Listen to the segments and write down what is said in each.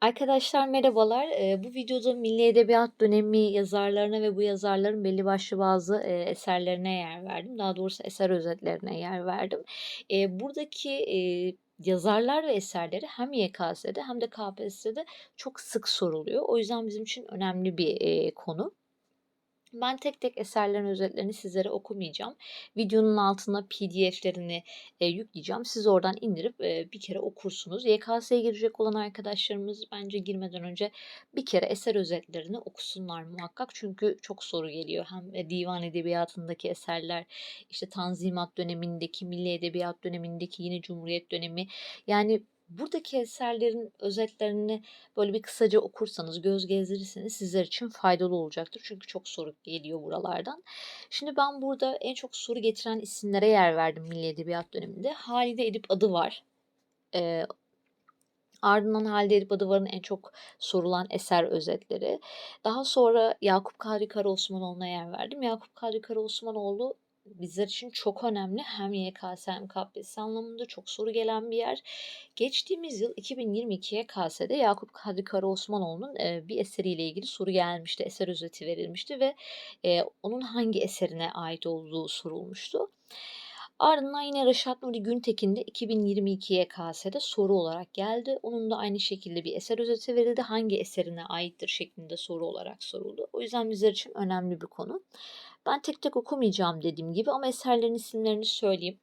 Arkadaşlar merhabalar. Eee, bu videoda Milli Edebiyat dönemi yazarlarına ve bu yazarların belli başlı bazı, eee, eserlerine yer verdim. Daha doğrusu eser özetlerine yer verdim. Eee, buradaki, eee, yazarlar ve eserleri hem YKS'de hem de KPSS'de çok sık soruluyor. O yüzden bizim için önemli bir, eee, konu. Ben tek tek eserlerin özetlerini sizlere okumayacağım. Videonun altına PDF'lerini, eee, yükleyeceğim. Siz oradan indirip, eee, bir kere okursunuz. YKS'ye girecek olan arkadaşlarımız bence girmeden önce bir kere eser özetlerini okusunlar muhakkak. Çünkü çok soru geliyor. Hem, eee, divan edebiyatındaki eserler, işte Tanzimat dönemindeki, Milli Edebiyat dönemindeki, yine Cumhuriyet dönemi. Yani buradaki eserlerin özetlerini böyle bir kısaca okursanız, göz gezdirirseniz sizler için faydalı olacaktır. Çünkü çok soru geliyor buralardan. Şimdi ben burada en çok soru getiren isimlere yer verdim Milli Edebiyat döneminde. Halide Edip adı var. Eee, ardından Halide Edip Adıvar'ın en çok sorulan eser özetleri. Daha sonra Yakup Kadri Karaosmanoğlu'na yer verdim. Yakup Kadri Karaosmanoğlu bizler için çok önemli. Hem YKS hem KPSS anlamında çok soru gelen bir yer. Geçtiğimiz yıl 2022 YKS'de Yakup Kadri Karaosmanoğlu'nun bir eseriyle ilgili soru gelmişti. Eser özeti verilmişti ve onun hangi eserine ait olduğu sorulmuştu. Ardından yine Reşat Nuri Güntekin de 2022 YKS'de soru olarak geldi. Onun da aynı şekilde bir eser özeti verildi. Hangi eserine aittir şeklinde soru olarak soruldu. O yüzden bizler için önemli bir konu. Ben tek tek okumayacağım dediğim gibi ama eserlerin isimlerini söyleyeyim.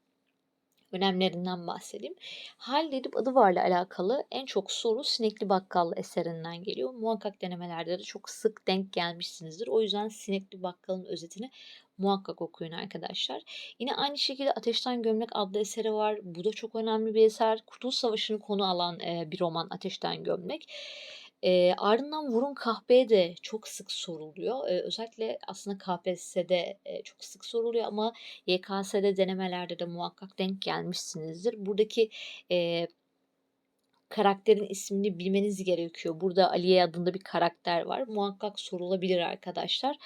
Önemlerinden bahsedeyim. Halide Edip Adıvar'la alakalı en çok soru Sinekli Bakkal eserinden geliyor. Muhakkak denemelerde de çok sık denk gelmişsinizdir. O yüzden Sinekli Bakkal'ın özetini muhakkak okuyun arkadaşlar. Yine aynı şekilde Ateşten Gömlek adlı eseri var. Bu da çok önemli bir eser. Kurtuluş Savaşı'nı konu alan e, bir roman Ateşten Gömlek. Eee, ardından Vurun Kahpeye de çok sık soruluyor. Eee, özellikle aslında KPSS'de, eee, çok sık soruluyor ama YKS'de denemelerde de muhakkak denk gelmişsinizdir. Buradaki, eee, karakterin ismini bilmeniz gerekiyor. Burada Aliye adında bir karakter var. Muhakkak sorulabilir arkadaşlar.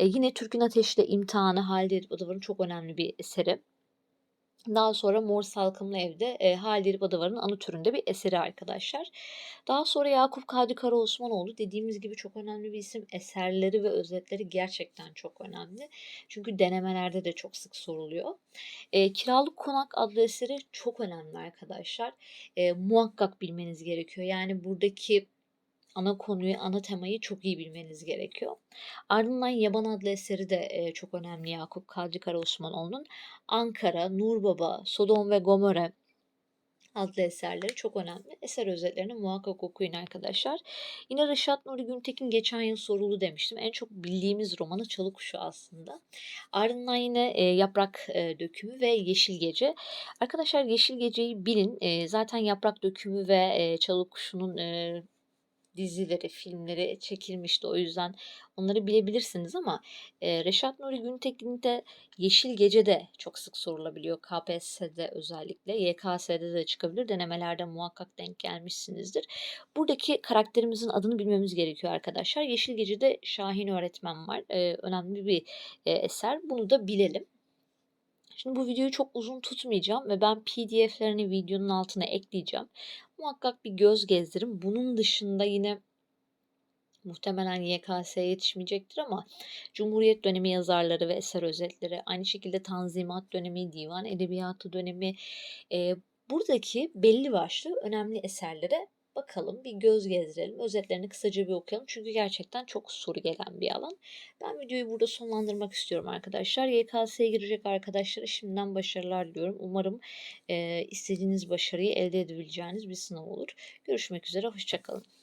Eee, yine Türk'ün Ateşi'yle İmtihanı Halide Edip Adıvar'ın çok önemli bir eseri. Daha sonra Mor Salkımlı Ev'de e, Halide Badavar'ın anı türünde bir eseri arkadaşlar. Daha sonra Yakup Kadri Karaosmanoğlu dediğimiz gibi çok önemli bir isim. Eserleri ve özetleri gerçekten çok önemli. Çünkü denemelerde de çok sık soruluyor. E, Kiralık Konak adlı eseri çok önemli arkadaşlar. E, muhakkak bilmeniz gerekiyor. Yani buradaki ana konuyu, ana temayı çok iyi bilmeniz gerekiyor. Ardından Yaban adlı eseri de e, çok önemli Yakup Kadri Karaosmanoğlu'nun. Ankara, Nurbaba, Sodom ve Gomorre adlı eserleri çok önemli. Eser özetlerini muhakkak okuyun arkadaşlar. Yine Reşat Nuri Güntekin geçen yıl sorulu demiştim. En çok bildiğimiz romanı Çalı Kuşu aslında. Ardından yine e, Yaprak e, Dökümü ve Yeşil Gece. Arkadaşlar Yeşil Gece'yi bilin. E, zaten Yaprak Dökümü ve e, Çalı Kuşu'nun e, dizileri, filmleri çekilmişti. O yüzden onları bilebilirsiniz ama e, Reşat Nuri Güntekin de Yeşil Gece de çok sık sorulabiliyor. KPSS'de özellikle. YKS'de de çıkabilir. Denemelerde muhakkak denk gelmişsinizdir. Buradaki karakterimizin adını bilmemiz gerekiyor arkadaşlar. Yeşil Gece'de Şahin öğretmen var. E, önemli bir e, eser. Bunu da bilelim. Şimdi bu videoyu çok uzun tutmayacağım ve ben PDF'lerini videonun altına ekleyeceğim. Muhakkak bir göz gezdirin. Bunun dışında yine muhtemelen YKS'ye yetişmeyecektir ama Cumhuriyet dönemi yazarları ve eser özetleri, aynı şekilde Tanzimat dönemi, divan edebiyatı dönemi, e, buradaki belli başlı önemli eserlere bakalım, bir göz gezdirelim. Özetlerini kısaca bir okuyalım. Çünkü gerçekten çok soru gelen bir alan. Ben videoyu burada sonlandırmak istiyorum arkadaşlar. YKS'ye girecek arkadaşlara şimdiden başarılar diliyorum. Umarım e, istediğiniz başarıyı elde edebileceğiniz bir sınav olur. Görüşmek üzere, hoşçakalın.